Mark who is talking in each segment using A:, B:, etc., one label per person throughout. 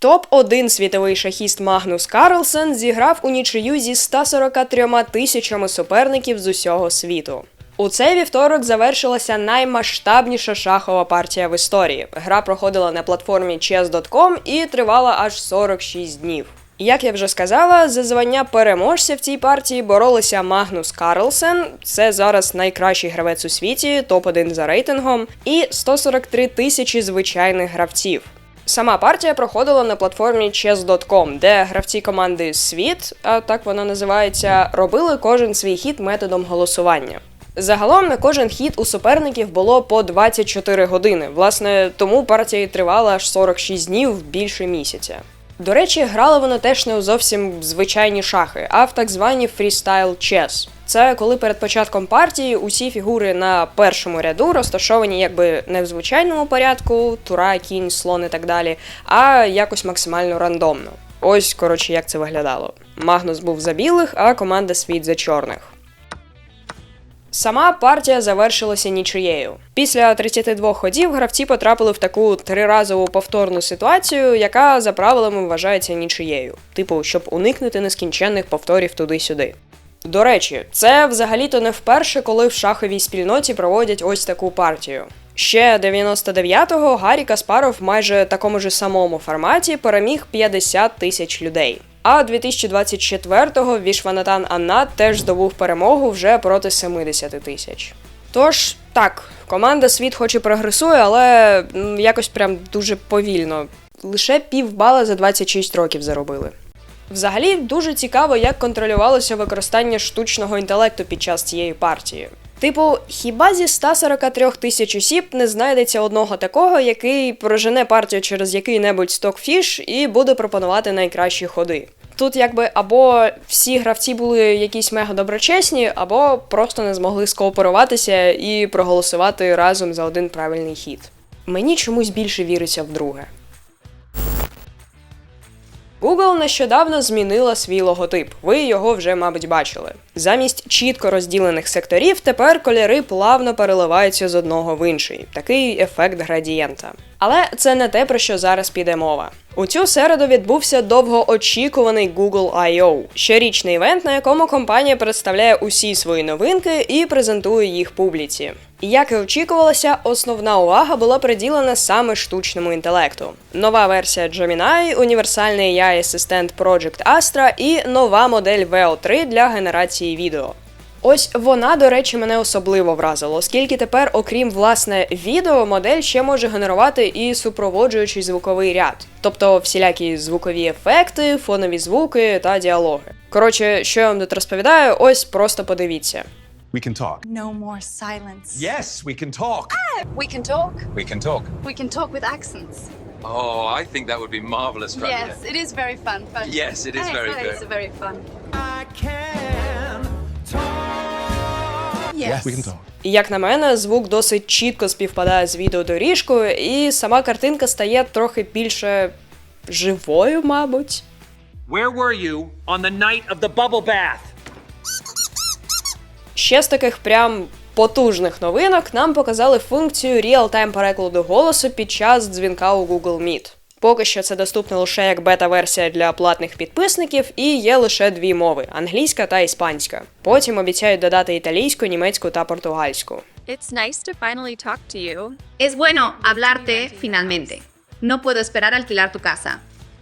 A: Топ-1 світовий шахіст Магнус Карлсен зіграв у нічию зі 143 тисячами суперників з усього світу. У цей вівторок завершилася наймасштабніша шахова партія в історії. Гра проходила на платформі chess.com і тривала аж 46 днів. Як я вже сказала, за звання переможця в цій партії боролися Магнус Карлсен, це зараз найкращий гравець у світі, топ-1 за рейтингом, і 143 тисячі звичайних гравців. Сама партія проходила на платформі chess.com, де гравці команди Світ, а так вона називається, робили кожен свій хід методом голосування. Загалом на кожен хід у суперників було по 24 години. Власне, тому партія тривала аж 46 днів більше місяця. До речі, грали вони теж не у зовсім звичайні шахи, а в так звані фрістайл чес. Це коли перед початком партії усі фігури на першому ряду розташовані якби не в звичайному порядку, тура, кінь, слон і так далі, а якось максимально рандомно. Ось, коротше, як це виглядало. Магнус був за білих, а команда світ за чорних. Сама партія завершилася нічиєю. Після 32 ходів гравці потрапили в таку триразову повторну ситуацію, яка за правилами вважається нічиєю, типу, щоб уникнути нескінченних повторів туди-сюди. До речі, це взагалі-то не вперше, коли в шаховій спільноті проводять ось таку партію. Ще 99-го Гаррі Каспаров в майже такому ж самому форматі переміг 50 тисяч людей. А 2024-го Вішванатан Аннат теж здобув перемогу вже проти 70 тисяч. Тож так, команда світ хоч і прогресує, але якось прям дуже повільно. Лише півбала за 26 років заробили. Взагалі дуже цікаво, як контролювалося використання штучного інтелекту під час цієї партії. Типу, хіба зі 143 тисяч осіб не знайдеться одного такого, який прожене партію через який-небудь стокфіш і буде пропонувати найкращі ходи. Тут якби або всі гравці були якісь мега доброчесні, або просто не змогли скооперуватися і проголосувати разом за один правильний хід. Мені чомусь більше віриться в друге. Google нещодавно змінила свій логотип. Ви його вже, мабуть, бачили. Замість чітко розділених секторів тепер кольори плавно переливаються з одного в інший. Такий ефект градієнта. Але це не те, про що зараз піде мова. У цю середу відбувся довгоочікуваний Google I.O. – щорічний івент, на якому компанія представляє усі свої новинки і презентує їх публіці. Як і очікувалося, основна увага була приділена саме штучному інтелекту. Нова версія Gemini, універсальний AI-асистент Project Astra і нова модель VO3 для генерації відео. Ось вона, до речі, мене особливо вразила, оскільки тепер, окрім власне відео, модель ще може генерувати і супроводжуючий звуковий ряд, тобто всілякі звукові ефекти, фонові звуки та діалоги. Коротше, що я вам тут розповідаю, ось просто подивіться.
B: We can talk.
C: No more silence.
B: Yes, we can talk.
C: We can talk.
B: We can talk.
C: We can talk with accents.
D: Oh, I think that would be marvelous.
C: Yes, it is very fun. fun.
D: Yes, it is
C: I-
D: very good.
C: is very fun.
B: I can.
C: Yes.
B: we can talk.
A: І як на мене, звук досить чітко співпадає з відеодоріжкою, і сама картинка стає трохи більше живою, мабуть.
E: Where were you on the night of the bubble bath?
A: Ще з таких прям потужних новинок нам показали функцію реал-тайм перекладу голосу під час дзвінка у Google Meet. Поки що це доступно лише як бета-версія для платних підписників, і є лише дві мови англійська та іспанська. Потім обіцяють додати італійську, німецьку та португальську.
F: It's nice to finally talk to you.
G: Es bueno hablarte finalmente. No puedo esperar alquilar tu casa.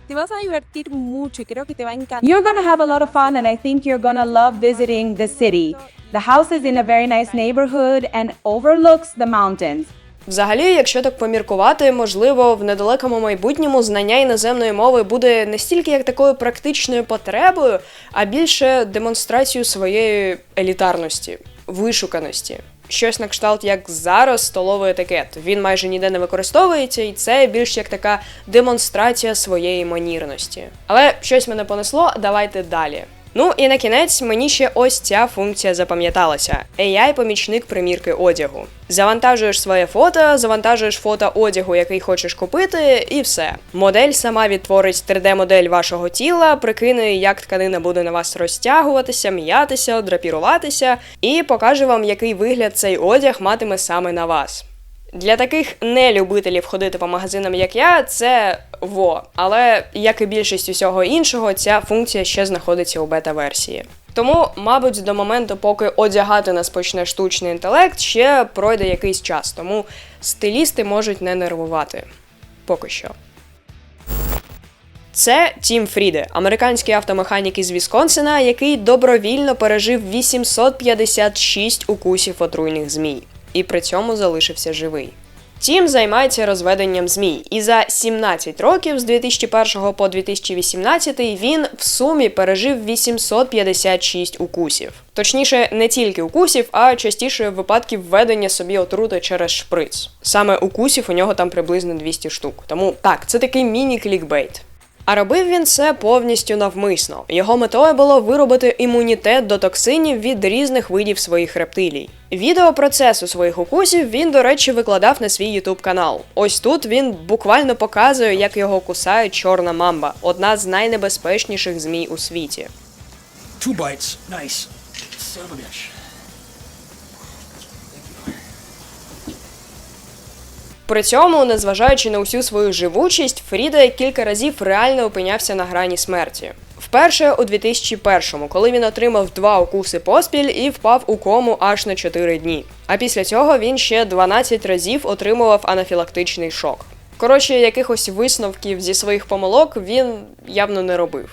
H: Te vas a divertir mucho y creo que te va a encantar.
I: You're to have a lot of fun, and I think you're to love visiting the city. The house is in a very nice neighborhood and overlooks the mountains.
A: Взагалі, якщо так поміркувати, можливо, в недалекому майбутньому знання іноземної мови буде не стільки як такою практичною потребою, а більше демонстрацією своєї елітарності, вишуканості. Щось на кшталт, як зараз столовий етикет. Він майже ніде не використовується, і це більш як така демонстрація своєї манірності. Але щось мене понесло, давайте далі. Ну і на кінець мені ще ось ця функція запам'яталася: AI-помічник примірки одягу. Завантажуєш своє фото, завантажуєш фото одягу, який хочеш купити, і все. Модель сама відтворить 3D-модель вашого тіла, прикине, як тканина буде на вас розтягуватися, м'ятися, драпіруватися, і покаже вам, який вигляд цей одяг матиме саме на вас. Для таких нелюбителів ходити по магазинам, як я, це во. Але як і більшість усього іншого, ця функція ще знаходиться у бета-версії. Тому, мабуть, до моменту, поки одягати нас почне штучний інтелект, ще пройде якийсь час, тому стилісти можуть не нервувати. Поки що. Це Тім Фріде, американський автомеханік із Вісконсина, який добровільно пережив 856 укусів отруйних змій, і при цьому залишився живий. Тім займається розведенням змій, і за 17 років з 2001 по 2018 він в сумі пережив 856 укусів. Точніше, не тільки укусів, а частіше випадків введення собі отрути через шприц. Саме укусів у нього там приблизно 200 штук. Тому так, це такий міні-клікбейт. А робив він це повністю навмисно. Його метою було виробити імунітет до токсинів від різних видів своїх рептилій. Відео процесу своїх укусів він, до речі, викладав на свій ютуб канал. Ось тут він буквально показує, як його кусає чорна мамба, одна з найнебезпечніших змій у світі.
J: Two bites. Nice. Son of a bitch.
A: При цьому, незважаючи на усю свою живучість, Фріде кілька разів реально опинявся на грані смерті. Вперше у 2001-му, коли він отримав два укуси поспіль і впав у кому аж на 4 дні. А після цього він ще 12 разів отримував анафілактичний шок. Коротше, якихось висновків зі своїх помилок він явно не робив.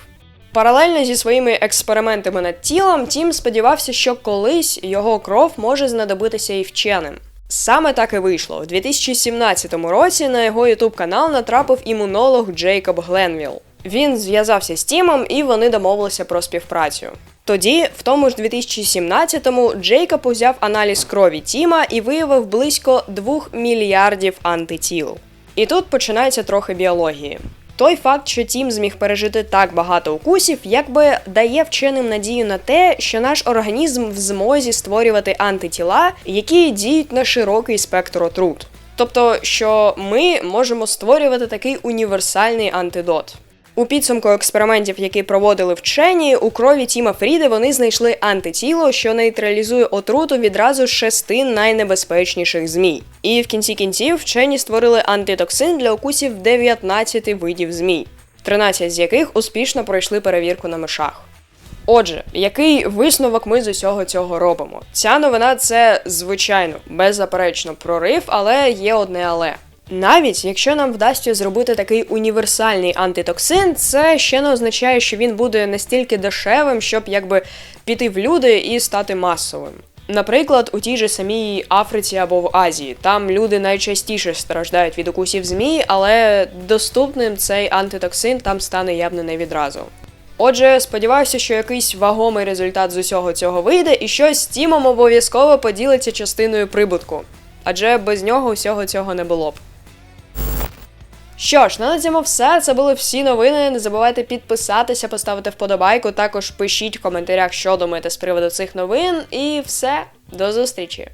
A: Паралельно зі своїми експериментами над тілом, Тім сподівався, що колись його кров може знадобитися і вченим. Саме так і вийшло. У 2017 році на його ютуб канал натрапив імунолог Джейкоб Гленвіл. Він зв'язався з Тімом і вони домовилися про співпрацю. Тоді, в тому ж 2017-му, Джейкоб узяв аналіз крові Тіма і виявив близько 2 мільярдів антитіл. І тут починається трохи біології. Той факт, що Тім зміг пережити так багато укусів, якби дає вченим надію на те, що наш організм в змозі створювати антитіла, які діють на широкий спектр отрут. Тобто, що ми можемо створювати такий універсальний антидот. У підсумку експериментів, які проводили вчені, у крові Тіма Фріди вони знайшли антитіло, що нейтралізує отруту відразу шести найнебезпечніших змій. І в кінці кінців вчені створили антитоксин для укусів 19 видів змій, 13 з яких успішно пройшли перевірку на мишах. Отже, який висновок ми з усього цього робимо? Ця новина це звичайно беззаперечно прорив, але є одне але. Навіть якщо нам вдасться зробити такий універсальний антитоксин, це ще не означає, що він буде настільки дешевим, щоб якби піти в люди і стати масовим. Наприклад, у тій же самій Африці або в Азії там люди найчастіше страждають від укусів змій, але доступним цей антитоксин там стане явно не відразу. Отже, сподіваюся, що якийсь вагомий результат з усього цього вийде, і що з Тімом обов'язково поділиться частиною прибутку. Адже без нього усього цього не було б. Що ж, на цьому все. Це були всі новини. Не забувайте підписатися, поставити вподобайку. Також пишіть в коментарях, що думаєте з приводу цих новин. І все, до зустрічі!